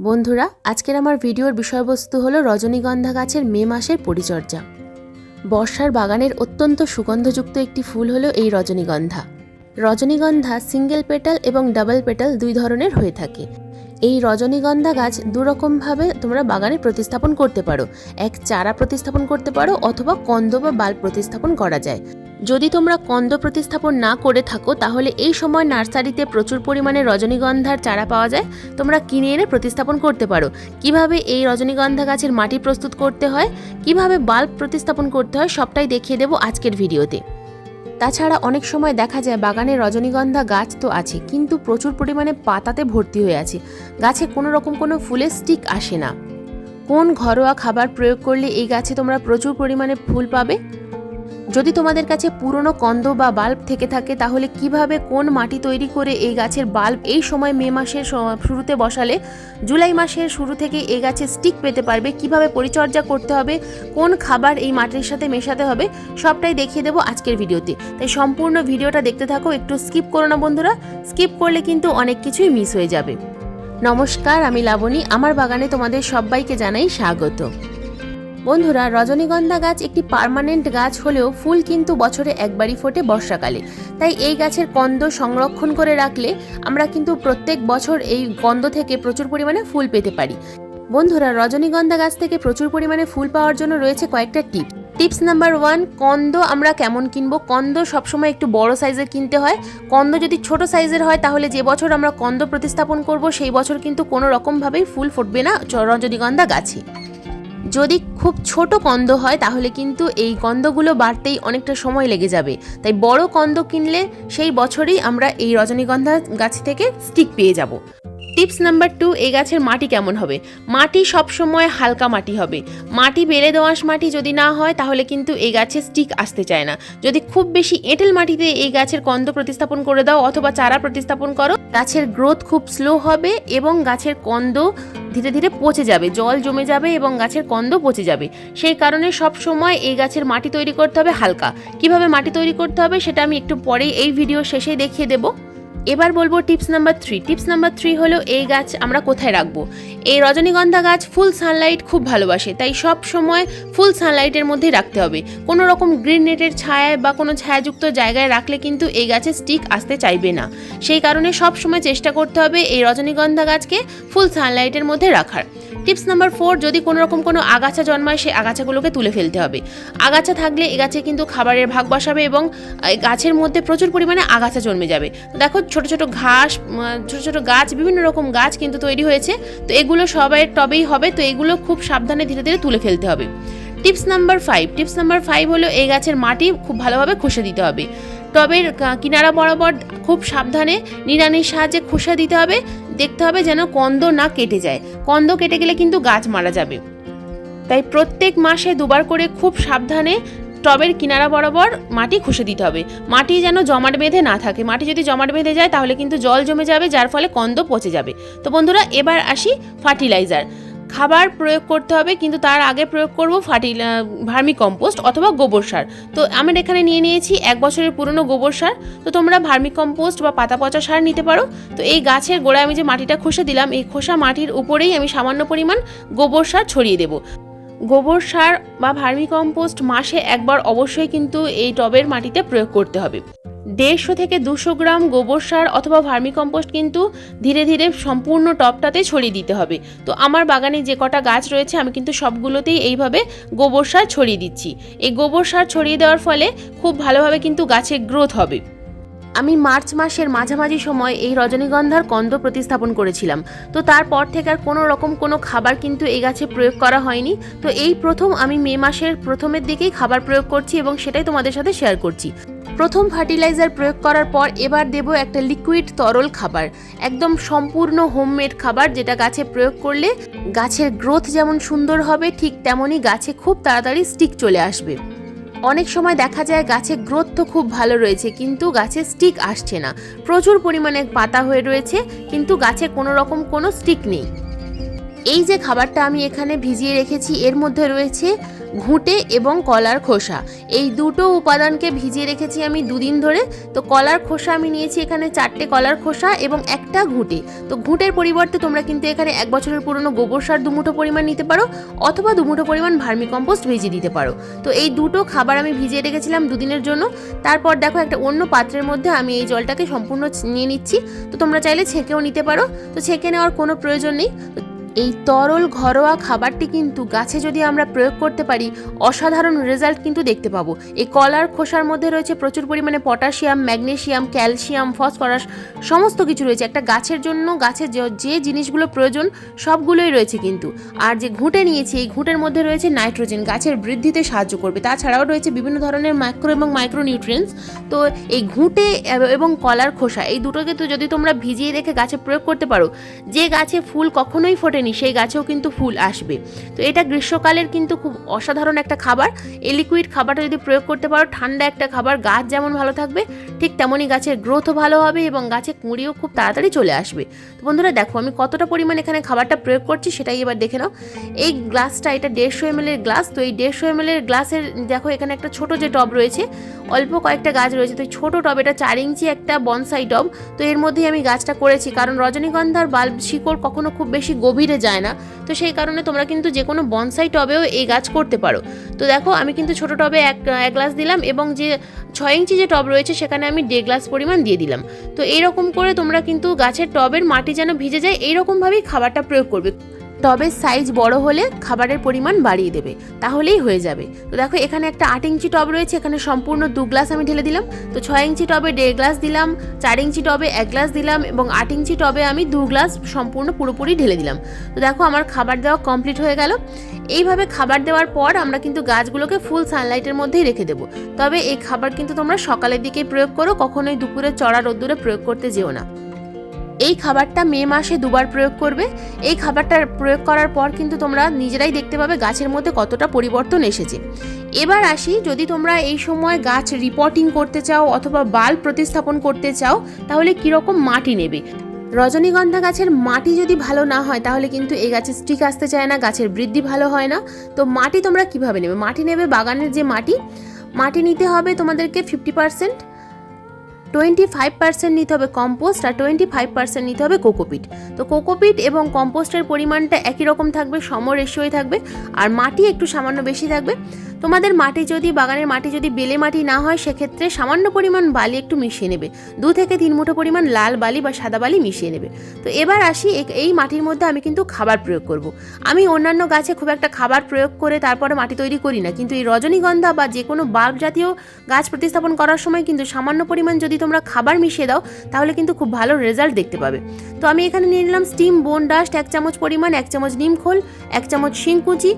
বন্ধুরা, আজকের আমার ভিডিওর বিষয়বস্তু হলো রজনীগন্ধা গাছের মে মাসের পরিচর্যা। বর্ষার বাগানের অত্যন্ত সুগন্ধযুক্ত একটি ফুল হলো এই রজনীগন্ধা। রজনীগন্ধা সিঙ্গেল পেটাল এবং ডাবল পেটাল দুই ধরনের হয়ে থাকে। এই রজনীগন্ধা গাছ দুরকমভাবে তোমরা বাগানে প্রতিস্থাপন করতে পারো। এক চারা প্রতিস্থাপন করতে পারো অথবা কন্দ বা বাল্ব প্রতিস্থাপন করা যায়। যদি তোমরা কন্দ প্রতিস্থাপন না করে থাকো, তাহলে এই সময় নার্সারিতে প্রচুর পরিমাণে রজনীগন্ধার চারা পাওয়া যায়। তোমরা কিনে এনে প্রতিস্থাপন করতে পারো। কীভাবে এই রজনীগন্ধা গাছের মাটি প্রস্তুত করতে হয়, কীভাবে বাল্ব প্রতিস্থাপন করতে হয়, সবটাই দেখিয়ে দেবো আজকের ভিডিওতে। তাছাড়া অনেক সময় দেখা যায় বাগানে রজনীগন্ধা গাছ তো আছে, কিন্তু প্রচুর পরিমাণে পাতাতে ভর্তি হয়ে আছে। গাছে কোনো রকম কোনো ফুলের স্টিক আসে না। কোন ঘরোয়া খাবার প্রয়োগ করলে এই গাছে তোমরা প্রচুর পরিমাণে ফুল পাবে? যদি তোমাদের কাছে পুরনো কন্দ বা বাল্ব থেকে থাকে, তাহলে কীভাবে কোন মাটি তৈরি করে এই গাছের বাল্ব এই সময় মে মাসের শুরুতে বসালে? জুলাই মাসের শুরু থেকে এই গাছে স্টিক পেতে পারবে। কীভাবে পরিচর্যা করতে হবে? কোন খাবার এই মাটির সাথে মেশাতে হবে? সবটাই দেখিয়ে দেবো আজকের ভিডিওতে। তাই সম্পূর্ণ ভিডিওটা দেখতে থাকো, একটু স্কিপ করো না বন্ধুরা। স্কিপ করলে কিন্তু অনেক কিছুই মিস হয়ে যাবে। নমস্কার, আমি লাবণী। আমার বাগানে তোমাদের সবাইকে জানাই স্বাগত। বন্ধুরা, রজনীগন্ধা গাছ একটি পার্মানেন্ট গাছ হলেও ফুল কিন্তু বছরে একবারই ফোটে বর্ষাকালে। তাই এই গাছের কন্দ সংরক্ষণ করে রাখলে আমরা কিন্তু প্রত্যেক বছর এই কন্দ থেকে প্রচুর পরিমাণে ফুল পেতে পারি। বন্ধুরা, রজনীগন্ধা গাছ থেকে প্রচুর পরিমাণে ফুল পাওয়ার জন্য রয়েছে কয়েকটা টিপস টিপস নাম্বার ওয়ান, কন্দ আমরা কেমন কিনবো? কন্দ সবসময় একটু বড় সাইজের কিনতে হয়। কন্দ যদি ছোট সাইজের হয়, তাহলে যে বছর আমরা কন্দ প্রতিস্থাপন করব, সেই বছর কিন্তু কোনো রকমভাবেই ফুল ফুটবে না রজনীগন্ধা গাছে। যদি খুব ছোট কন্দ হয়, তাহলে কিন্তু এই কন্দগুলো বাড়তেই অনেকটা সময় লেগে যাবে। তাই বড় কন্দ কিনলে সেই বছরই আমরা এই রজনীগন্ধা গাছ থেকে স্টিক পেয়ে যাব। টিপস নাম্বার টু এই গাছের মাটি কেমন হবে? মাটি সবসময় হালকা মাটি হবে। মাটি বেলে দোআঁশ মাটি যদি না হয়, তাহলে কিন্তু এই গাছে স্টিক আসতে চায় না। যদি খুব বেশি এঁটেল মাটিতে এই গাছের কন্দ প্রতিস্থাপন করে দাও অথবা চারা প্রতিস্থাপন করো, গাছের গ্রোথ খুব স্লো হবে এবং গাছের কন্দ ধীরে ধীরে পচে যাবে, জল জমে যাবে এবং গাছের কন্দ পচে যাবে। সেই কারণে সব সময় এই গাছের মাটি তৈরি করতে হবে হালকা। কীভাবে মাটি তৈরি করতে হবে সেটা আমি একটু পরেই এই ভিডিও শেষেই দেখিয়ে দেবো। এবার বলব tips number three tips number three হলো, এই গাছ আমরা কোথায় রাখব? এই রজনীগন্ধা গাছ ফুল সানলাইট খুব ভালোবাসে, তাই সব সময় ফুল সানলাইটের মধ্যেই রাখতে হবে। কোনো রকম গ্রিন নেটের ছায়ায় বা কোনো ছায়াযুক্ত জায়গায় রাখলে কিন্তু এই গাছে স্টিক আসতে চাইবে না। সেই কারণে সব সময় চেষ্টা করতে হবে এই রজনীগন্ধা গাছকে ফুল সানলাইটের মধ্যে রাখার। টিপস নাম্বার ফোর যদি কোনো রকম কোনো আগাছা জন্মায়, সেই আগাছাগুলোকে তুলে ফেলতে হবে। আগাছা থাকলে এই গাছে কিন্তু খাবারের ভাগ বসাবে এবং গাছের মধ্যে প্রচুর পরিমাণে আগাছা জন্মে যাবে। দেখো ছোট ছোট ঘাস ছোট ছোট গাছ, বিভিন্ন রকম গাছ কিন্তু তৈরি হয়েছে। তো এগুলো সবাই টবেই হবে, তো এগুলো খুব সাবধানে ধীরে ধীরে তুলে ফেলতে হবে। Tips number five tips number five হলো এই গাছের মাটি খুব ভালোভাবে খুশে দিতে হবে। টবের কিনারা বরাবর খুব সাবধানে নিড়ানির সাহায্যে খুশে দিতে হবে। দেখতে হবে যেন কন্দ না কেটে যায়। কন্দ কেটে গেলে কিন্তু গাছ মারা যাবে। তাই প্রত্যেক মাসে দুবার করে খুব সাবধানে টবের কিনারা বরাবর মাটি খুশে দিতে হবে। মাটি যেন জমাট বেঁধে না থাকে। মাটি যদি জমাট বেঁধে যায়, তাহলে কিন্তু জল জমে যাবে, যার ফলে কন্দ পচে যাবে। তো বন্ধুরা, এবার আসি ফার্টিলাইজার। খাবার প্রয়োগ করতে হবে, কিন্তু তার আগে প্রয়োগ করব ফার্টি ভার্মি কম্পোস্ট অথবা গোবর সার। তো আমি এখানে নিয়ে নিয়েছি এক বছরের পুরনো গোবর সার। তো তোমরা ভার্মি কম্পোস্ট বা পাতা পচা সার নিতে পারো। তো এই গাছের গোড়ায় আমি যে মাটিটা খসে দিলাম, এই খোসা মাটির উপরেই আমি সামান্য পরিমাণ গোবর সার ছড়িয়ে দেবো। গোবর সার বা ভার্মি কম্পোস্ট মাসে একবার অবশ্যই কিন্তু এই টবের মাটিতে প্রয়োগ করতে হবে। দেড়শো থেকে দুশো গ্রাম গোবর সার অথবা ভার্মি কম্পোস্ট কিন্তু ধীরে ধীরে সম্পূর্ণ টবটাতে ছড়িয়ে দিতে হবে। তো আমার বাগানে যে কটা গাছ রয়েছে, আমি কিন্তু সবগুলোতেই এইভাবে গোবর সার ছড়িয়ে দিচ্ছি। এই গোবর সার ছড়িয়ে দেওয়ার ফলে খুব ভালোভাবে কিন্তু গাছের গ্রোথ হবে। আমি মার্চ মাসের মাঝামাঝি সময় এই রজনীগন্ধার কন্দ প্রতিস্থাপন করেছিলাম। তো তারপর থেকে আর কোনো রকম কোনো খাবার কিন্তু এই গাছে প্রয়োগ করা হয়নি। তো এই প্রথম আমি মে মাসের প্রথমের দিকেই খাবার প্রয়োগ করছি এবং সেটাই তোমাদের সাথে শেয়ার করছি। প্রথম ফার্টিলাইজার প্রয়োগ করার পর এবার দেব একটা লিকুইড তরল খাবার। একদম সম্পূর্ণ হোমমেড খাবার যেটা গাছে প্রয়োগ করলে গাছের গ্রোথ যেমন সুন্দর হবে, ঠিক তেমনই গাছে খুব তাড়াতাড়ি স্টিক চলে আসবে। অনেক সময় দেখা যায় গাছে গ্রোথ তো খুব ভালো রয়েছে, কিন্তু গাছে স্টিক আসছে না। প্রচুর পরিমাণে পাতা হয়ে রয়েছে, কিন্তু গাছে কোনো রকম কোনো স্টিক নেই। এই যে খাবারটা আমি এখানে ভিজিয়ে রেখেছি, এর মধ্যে রয়েছে ঘুঁটে এবং কলার খোসা। এই দুটো উপাদানকে ভিজিয়ে রেখেছি আমি দুদিন ধরে। তো কলার খোসা আমি নিয়েছি এখানে চারটে কলার খোসা এবং একটা ঘুঁটে। তো ঘুঁটের পরিবর্তে তোমরা কিন্তু এখানে এক বছরের পুরনো গোবর সার দুমুঠো পরিমাণ নিতে পারো অথবা দুমুঠো পরিমাণ ভার্মি কম্পোস্ট ভিজিয়ে দিতে পারো। তো এই দুটো খাবার আমি ভিজিয়ে রেখেছিলাম দুদিনের জন্য। তারপর দেখো একটা অন্য পাত্রের মধ্যে আমি এই জলটাকে সম্পূর্ণ নিয়ে নিচ্ছি। তো তোমরা চাইলে ছেঁকেও নিতে পারো। তো ছেঁকে নেওয়ার কোনো প্রয়োজন নেই। এই তরল ঘরোয়া খাবারটি কিন্তু গাছে যদি আমরা প্রয়োগ করতে পারি, অসাধারণ রেজাল্ট কিন্তু দেখতে পাবো। এই কলার খোসার মধ্যে রয়েছে প্রচুর পরিমাণে পটাশিয়াম ম্যাগনেসিয়াম ক্যালসিয়াম ফসফরাস সমস্ত কিছু রয়েছে। একটা গাছের জন্য গাছের যে- যে জিনিসগুলো প্রয়োজন, সবগুলোই রয়েছে কিন্তু। আর যে ঘুঁটে নিয়েছি, এই ঘুঁটের মধ্যে রয়েছে নাইট্রোজেন গাছের বৃদ্ধিতে সাহায্য করবে। তাছাড়াও রয়েছে বিভিন্ন ধরনের মাইক্রো এবং মাইক্রো নিউট্রিয়েন্টস তো এই ঘুঁটে এবং কলার খোসা, এই দুটোকে তো যদি তোমরা ভিজিয়ে রেখে গাছে প্রয়োগ করতে পারো, যে গাছে ফুল কখনোই ফোটেনি সেই গাছেও কিন্তু ফুল আসবে। তো এটা গ্রীষ্মকালের কিন্তু খুব অসাধারণ একটা খাবার। এই লিকুইড খাবারটা যদি প্রয়োগ করতে পারো, ঠান্ডা একটা খাবার, গাছ যেমন ভালো থাকবে, ঠিক তেমনই গাছের গ্রোথও ভালো হবে এবং গাছে কুঁড়িও খুব তাড়াতাড়ি চলে আসবে। তো বন্ধুরা দেখো, আমি কতটা পরিমাণ এখানে খাবারটা প্রয়োগ করছি সেটাই এবার দেখে নাও। এই গ্লাসটা, এটা দেড়শো এম এর গ্লাস, তো এই দেড়শো এম এর গ্লাসের, দেখো এখানে একটা ছোট যে টব রয়েছে, অল্প কয়েকটা গাছ রয়েছে, তো ছোট টব, এটা চার ইঞ্চি একটা বনসাই টব। তো এর মধ্যেই আমি গাছটা করেছি, কারণ রজনীগন্ধার বাল্ব শিকড় কখনো খুব বেশি গভীরে যায় না। তো সেই কারণে তোমরা কিন্তু যে কোনো বনসাই টবেও এই গাছ করতে পারো। তো দেখো, আমি কিন্তু ছোট টবে এক এক গ্লাস দিলাম এবং যে ছয় ইঞ্চি যে টব রয়েছে সেখানে আমি দেড় গ্লাস পরিমাণ দিয়ে দিলাম। তো এইরকম করে তোমরা কিন্তু গাছের টবের মাটি যেন ভিজে যায়, এইরকমভাবেই খাবারটা প্রয়োগ করবে। টবের সাইজ বড় হলে খাবারের পরিমাণ বাড়িয়ে দেবে। তাহলেই হয়ে যাবে। তো দেখো, এখানে একটা আট ইঞ্চি টব রয়েছে, এখানে সম্পূর্ণ দু গ্লাস আমি ঢেলে দিলাম। তো ছয় ইঞ্চি টবে দেড় গ্লাস দিলাম, চার ইঞ্চি টবে এক গ্লাস দিলাম এবং আট ইঞ্চি টবে আমি দু গ্লাস সম্পূর্ণ পুরোপুরি ঢেলে দিলাম। তো দেখো, আমার খাবার দেওয়া কমপ্লিট হয়ে গেল। এইভাবে খাবার দেওয়ার পর আমরা কিন্তু গাছগুলোকে ফুল সানলাইটের মধ্যেই রেখে দেবো। তবে এই খাবার কিন্তু তোমরা সকালের দিকেই প্রয়োগ করো, কখনোই দুপুরে চড়া রোদ্দুরে প্রয়োগ করতে যেও না। এই খাবারটা মে মাসে দুবার প্রয়োগ করবে। এই খাবারটা প্রয়োগ করার পর কিন্তু তোমরা নিজেরাই দেখতে পাবে গাছের মধ্যে কতটা পরিবর্তন এসেছে। এবার আসি, যদি তোমরা এই সময় গাছ রিপোর্টিং করতে চাও অথবা বাল প্রতিস্থাপন করতে চাও, তাহলে কীরকম মাটি নেবে? রজনীগন্ধা গাছের মাটি যদি ভালো না হয়, তাহলে কিন্তু এই গাছে স্টিক আসতে চায় না, গাছের বৃদ্ধি ভালো হয় না। তো মাটি তোমরা কীভাবে নেবে? মাটি নেবে বাগানের যে মাটি মাটি নিতে হবে তোমাদেরকে fifty percent twenty five percent নিতে হবে কম্পোস্ট আর টোয়েন্টি ফাইভ পার্সেন্ট নিতে হবে কোকোপিট তো কোকোপিট এবং কম্পোস্টের পরিমাণটা একই রকম থাকবে, সম রেশিওই থাকবে, আর মাটি একটু সামান্য বেশি থাকবে। তোমাদের মাটি যদি, বাগানের মাটি যদি বেলে মাটি না হয়, সেক্ষেত্রে সামান্য পরিমাণ বালি একটু মিশিয়ে নেবে। দু থেকে তিন মুঠো পরিমাণ লাল বালি বা সাদা বালি মিশিয়ে নেবে। তো এবার আসি এই মাটির মধ্যে আমি কিন্তু খাবার প্রয়োগ করব। আমি অন্যান্য গাছে খুব একটা খাবার প্রয়োগ করে তারপরে মাটি তৈরি করি না। কিন্তু এই রজনীগন্ধা বা যে কোনো বাল্ব জাতীয় গাছ প্রতিস্থাপন করার সময় কিন্তু সামান্য পরিমাণ যদি তোমরা খাবার মিশিয়ে দাও, তাহলে কিন্তু খুব ভালো রেজাল্ট দেখতে পাবে। তো আমি এখানে নিয়ে নিলাম স্টিম, বোন ডাস্ট, এক চামচ পরিমাণ, এক চামচ নিম খোল, এক চামচ শিংকুচি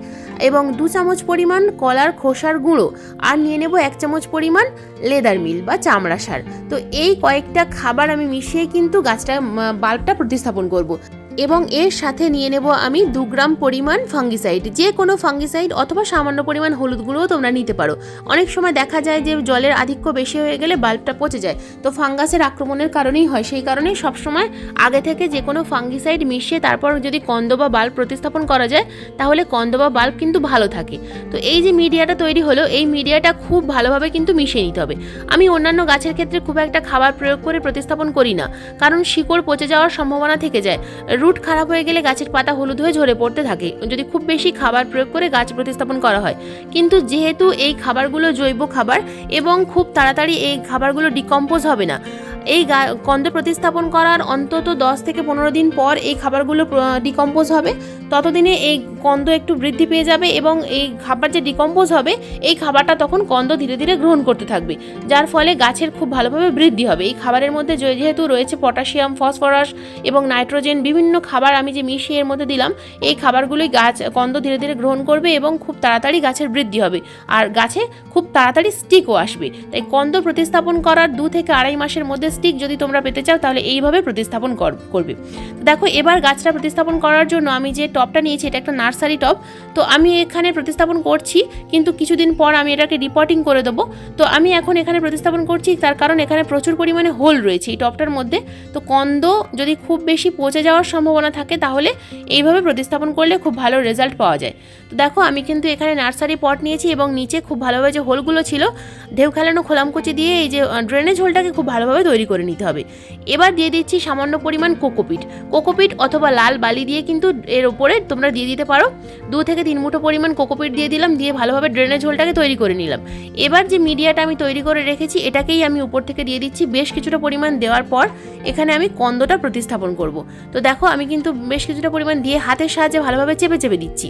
এবং দু চামচ পরিমাণ কলার খোসার গুঁড়ো আর নিয়ে নেব এক চামচ পরিমাণ লেদার মিল বা চামড়া সার তো এই কয়েকটা খাবার আমি মিশিয়ে কিন্তু গাছটা বাল্বটা প্রতিস্থাপন করব। এবং এর সাথে নিয়ে নেব আমি দু গ্রাম পরিমাণ ফাঙ্গিসাইড যে কোনো ফাঙ্গিসাইড অথবা সামান্য পরিমাণ হলুদ গুঁড়োও তোমরা নিতে পারো। অনেক সময় দেখা যায় যে জলের আধিক্য বেশি হয়ে গেলে বাল্বটা পচে যায়। তো ফাঙ্গাসের আক্রমণের কারণেই হয়। সেই কারণেই সবসময় আগে থেকে যে কোনো ফাঙ্গিসাইড মিশিয়ে তারপর যদি কন্দ বা বাল্ব প্রতিস্থাপন করা যায়, তাহলে কন্দ বা বাল্ব কিন্তু ভালো থাকে। তো এই যে মিডিয়াটা তৈরি হলো, এই মিডিয়াটা খুব ভালোভাবে কিন্তু মিশিয়ে নিতে হবে। আমি অন্যান্য গাছের ক্ষেত্রে খুব একটা খাবার প্রয়োগ করে প্রতিস্থাপন করি না। কারণ শিকড় পচে যাওয়ার সম্ভাবনা থেকে যায়। রুট খারাপ হয়ে গেলে গাছের পাতা হলুদ হয়ে ঝরে পড়তে থাকে। যদি খুব বেশি খাবার প্রয়োগ করে গাছ প্রতিস্থাপন করা হয়। কিন্তু যেহেতু এই খাবারগুলো জৈব খাবার এবং খুব তাড়াতাড়ি এই খাবারগুলো ডিকম্পোজ হবে না, এই কন্দ প্রতিস্থাপন করার অন্তত দশ থেকে পনেরো দিন পর এই খাবারগুলো ডিকম্পোজ হবে। ততদিনে এই কন্দ একটু বৃদ্ধি পেয়ে যাবে এবং এই খাবার যে ডিকম্পোজ হবে, এই খাবারটা তখন কন্দ ধীরে ধীরে গ্রহণ করতে থাকবে। যার ফলে গাছের খুব ভালোভাবে বৃদ্ধি হবে। এই খাবারের মধ্যে যেহেতু রয়েছে পটাশিয়াম ফসফরাস এবং নাইট্রোজেন বিভিন্ন খাবার আমি যে মিশিয়ে এর মধ্যে দিলাম, এই খাবারগুলোই গাছ, কন্দ ধীরে ধীরে গ্রহণ করবে এবং খুব তাড়াতাড়ি গাছের বৃদ্ধি হবে। আর গাছে খুব তাড়াতাড়ি স্টিকও আসবে। তাই কন্দ প্রতিস্থাপন করার দু থেকে আড়াই মাসের মধ্যে স্টিক যদি তোমরা পেতে চাও, তাহলে এইভাবে প্রতিস্থাপন কর- করবে। দেখো, এবার গাছটা প্রতিস্থাপন করার জন্য আমি যে টপটা নিয়েছি, এটা একটা নার্সারি টব তো আমি এখানে প্রতিস্থাপন করছি, কিন্তু কিছুদিন পর আমি এটাকে রিপোর্টিং করে দেবো। তো আমি এখন এখানে প্রতিস্থাপন করছি, তার কারণ এখানে প্রচুর পরিমাণে হোল রয়েছে এই টবটার মধ্যে। তো কন্দ যদি খুব বেশি পচে যাওয়ার সম্ভাবনা থাকে, তাহলে এইভাবে প্রতিস্থাপন করলে খুব ভালো রেজাল্ট পাওয়া যায়। তো দেখো, আমি কিন্তু এখানে নার্সারি পট নিয়েছি এবং নিচে খুব ভালোভাবে যে হোলগুলো ছিল, ঢেউ খেলানো খোলামকুচি দিয়ে এই যে ড্রেনেজ হোলটাকে খুব ভালোভাবে তৈরি করে নিতে হবে। এবার দিয়ে দিচ্ছি সামান্য পরিমাণ কোকোপিট কোকোপিট অথবা লাল বালি দিয়ে কিন্তু এর উপরে তোমরা দিয়ে দিতে পারো। দু থেকে তিন মুঠো পরিমাণ কোকোপিট দিয়ে দিলাম, দিয়ে ভালোভাবে ড্রেনের ঝোলটাকে তৈরি করে নিলাম। এবার যে মিডিয়াটা আমি তৈরি করে রেখেছি, এটাকেই আমি উপর থেকে দিয়ে দিচ্ছি। বেশ কিছুটা পরিমাণ দেওয়ার পর এখানে আমি কন্দটা প্রতিস্থাপন করব। তো দেখো, আমি কিন্তু বেশ কিছুটা পরিমাণ দিয়ে হাতের সাহায্যে ভালোভাবে চেপে চেপে দিচ্ছি।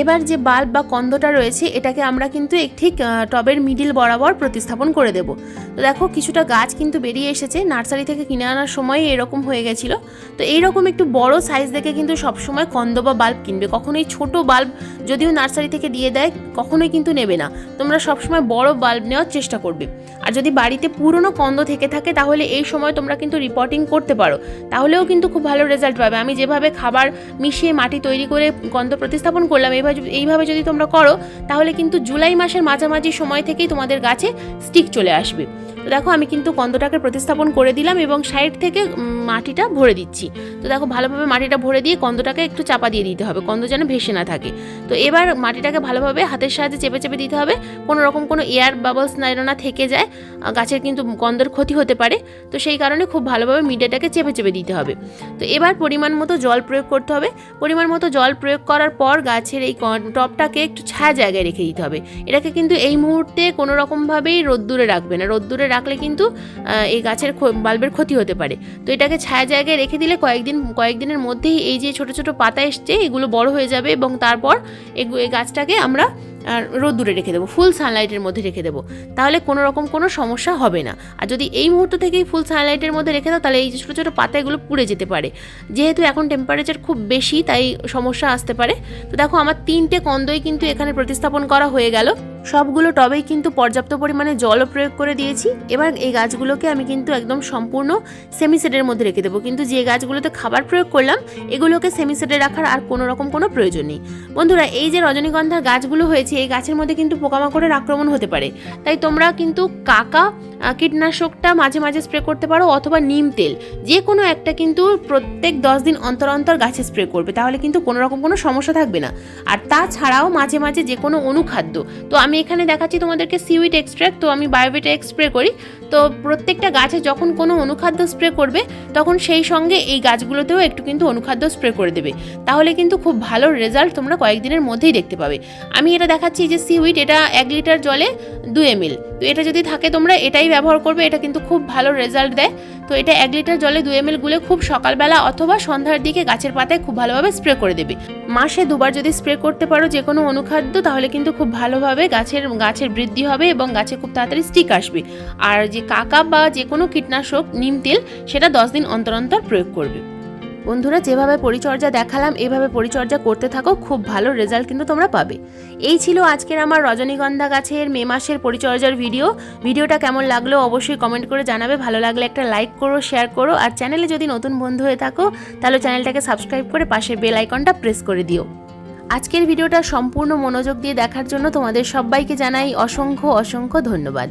এবার যে বাল্ব বা কন্দটা রয়েছে, এটাকে আমরা কিন্তু ঠিক টবের মিডিল বরাবর প্রতিস্থাপন করে দেব। তো দেখো, কিছুটা গাছ কিন্তু বেরিয়ে এসেছে। নার্সারি থেকে কিনে আনার সময় এরকম হয়ে গেছিল। তো এইরকম একটু বড় সাইজ দেখে কিন্তু সবসময় কন্দ বা বাল্ব কিনবে। কখনোই ছোট বাল্ব যদিও নার্সারি থেকে দিয়ে দেয়, কখনোই কিন্তু নেবে না। তোমরা সবসময় বড় বাল্ব নেওয়ার চেষ্টা করবে। আর যদি বাড়িতে পুরনো কন্দ থেকে থাকে, তাহলে এই সময় তোমরা কিন্তু রিপোর্টিং করতে পারো। তাহলেও কিন্তু খুব ভালো রেজাল্ট পাবে। আমি যেভাবে খাবার মিশিয়ে মাটি তৈরি করে কন্দ প্রতিস্থাপন করলাম এইভাবে এইভাবে যদি তোমরা করো, তাহলে কিন্তু জুলাই মাসের মাঝামাঝি সময় থেকেই তোমাদের গাছে স্টিক চলে আসবে। তো দেখো, আমি কিন্তু কন্দটাকে প্রতিস্থাপন করে দিলাম এবং সাইড থেকে মাটিটা ভরে দিচ্ছি। তো দেখো, ভালোভাবে মাটিটা ভরে দিয়ে কন্দটাকে একটু চাপা দিয়ে দিতে হবে, কন্দ যেন ভেসে না থাকে। তো এবার মাটিটাকে ভালোভাবে হাতের সাহায্যে চেপে চেপে দিতে হবে। কোনো রকম কোনো এয়ার বাবলস না যেন না থেকে যায় গাছের কিন্তু কন্দর ক্ষতি হতে পারে। তো সেই কারণে খুব ভালোভাবে মিডিয়াটাকে চেপে চেপে দিতে হবে। তো এবার পরিমাণ মতো জল প্রয়োগ করতে হবে। পরিমাণ মতো জল প্রয়োগ করার পর গাছের এই ক- টপটাকে একটু ছায়া জায়গায় রেখে দিতে হবে। এটাকে কিন্তু এই মুহূর্তে কোনো রকমভাবেই রোদ্দুরে রাখবে না। রোদ্দুরে রাখলে কিন্তু এই গাছের বাল্বের ক্ষতি হতে পারে। তো এটাকে ছায়া জায়গায় রেখে দিলে কয়েকদিন, কয়েকদিনের মধ্যেই এই যে ছোট ছোট পাতা এসছে, এগুলো বড় হয়ে যাবে এবং তারপর এই গাছটাকে আমরা আর রোদ্দুরে রেখে দেবো ফুল সানলাইটের মধ্যে রেখে দেবো। তাহলে কোনো রকম কোনো সমস্যা হবে না। আর যদি এই মুহূর্ত থেকেই ফুল সানলাইটের মধ্যে রেখে দাও, তাহলে এই ছোটো ছোটো পাতাগুলো পুড়ে যেতে পারে। যেহেতু এখন টেম্পারেচার খুব বেশি, তাই সমস্যা আসতে পারে। তো দেখো, আমার তিনটে কন্দই কিন্তু এখানে প্রতিস্থাপন করা হয়ে গেল। সবগুলো টবেই কিন্তু পর্যাপ্ত পরিমাণে জলও প্রয়োগ করে দিয়েছি। এবার এই গাছগুলোকে আমি কিন্তু একদম সম্পূর্ণ সেমিসেটের মধ্যে রেখে দেবো। কিন্তু যে গাছগুলোতে খাবার প্রয়োগ করলাম, এগুলোকে সেমিসেটে রাখার আর কোনো রকম কোনো প্রয়োজন নেই। বন্ধুরা, এই যে রজনীগন্ধার গাছগুলো হয়েছে, এই গাছের মধ্যে কিন্তু পোকামাকড়ের আক্রমণ হতে পারে। তাই তোমরা কিন্তু কাকা কীটনাশকটা মাঝে মাঝে স্প্রে করতে পারো অথবা নিম তেল। যে কোনো একটা কিন্তু প্রত্যেক দশ দিন অন্তর অন্তর গাছে স্প্রে করবে। তাহলে কিন্তু কোনো রকম কোনো সমস্যা থাকবে না। আর তাছাড়াও মাঝে মাঝে যে কোনো অনুখাদ্য। তো আমি এখানে দেখাচ্ছি তোমাদেরকে সিউইট এক্সট্র্যাক্ট তো আমি বায়োবিটা স্প্রে করি। তো প্রত্যেকটা গাছে যখন কোনো অনুখাদ্য স্প্রে করবে, তখন সেই সঙ্গে এই গাছগুলোতেও একটু কিন্তু অনুখাদ্য স্প্রে করে দেবে। তাহলে কিন্তু খুব ভালো রেজাল্ট তোমরা কয়েকদিনের মধ্যেই দেখতে পাবে। আমি এটা দেখাচ্ছি যে সিউইট, এটা এক লিটার জলে দু এমএল। তো এটা যদি থাকে তোমরা, এটাই ব্যবহার করবে। এটা কিন্তু খুব ভালো রেজাল্ট দেয়। তো এটা এক লিটার জলে দু এমএল গুলে খুব সকালবেলা অথবা সন্ধ্যার দিকে গাছের পাতায় খুব ভালোভাবে স্প্রে করে দেবে। মাসে দুবার যদি স্প্রে করতে পারো যে কোনো অনুখাদ্য, তাহলে কিন্তু খুব ভালোভাবে গাছের গাছের বৃদ্ধি হবে এবং গাছে খুব তাড়াতাড়ি স্টিক আসবে। আর যে কাকা বা যে কোনো কীটনাশক, নিম তেল, সেটা দশ দিন অন্তর অন্তর প্রয়োগ করবে। বন্ধুরা, যেভাবে পরিচর্যা দেখালাম, এভাবে পরিচর্যা করতে থাকো, খুব ভালো রেজাল্ট কিন্তু তোমরা পাবে। এই ছিল আজকের আমার রজনীগন্ধা গাছের মে মাসের পরিচর্যার ভিডিও ভিডিওটা কেমন লাগল অবশ্যই কমেন্ট করে জানাবে। ভালো লাগলে একটা লাইক করো শেয়ার করো, আর চ্যানেলে যদি নতুন বন্ধু হয়ে থাকো, তাহলে চ্যানেলটাকে সাবস্ক্রাইব করে পাশে বেল আইকনটা প্রেস করে দিও। আজকের ভিডিওটা সম্পূর্ণ মনোযোগ দিয়ে দেখার জন্য তোমাদের সবাইকে জানাই অসংখ্য অসংখ্য ধন্যবাদ।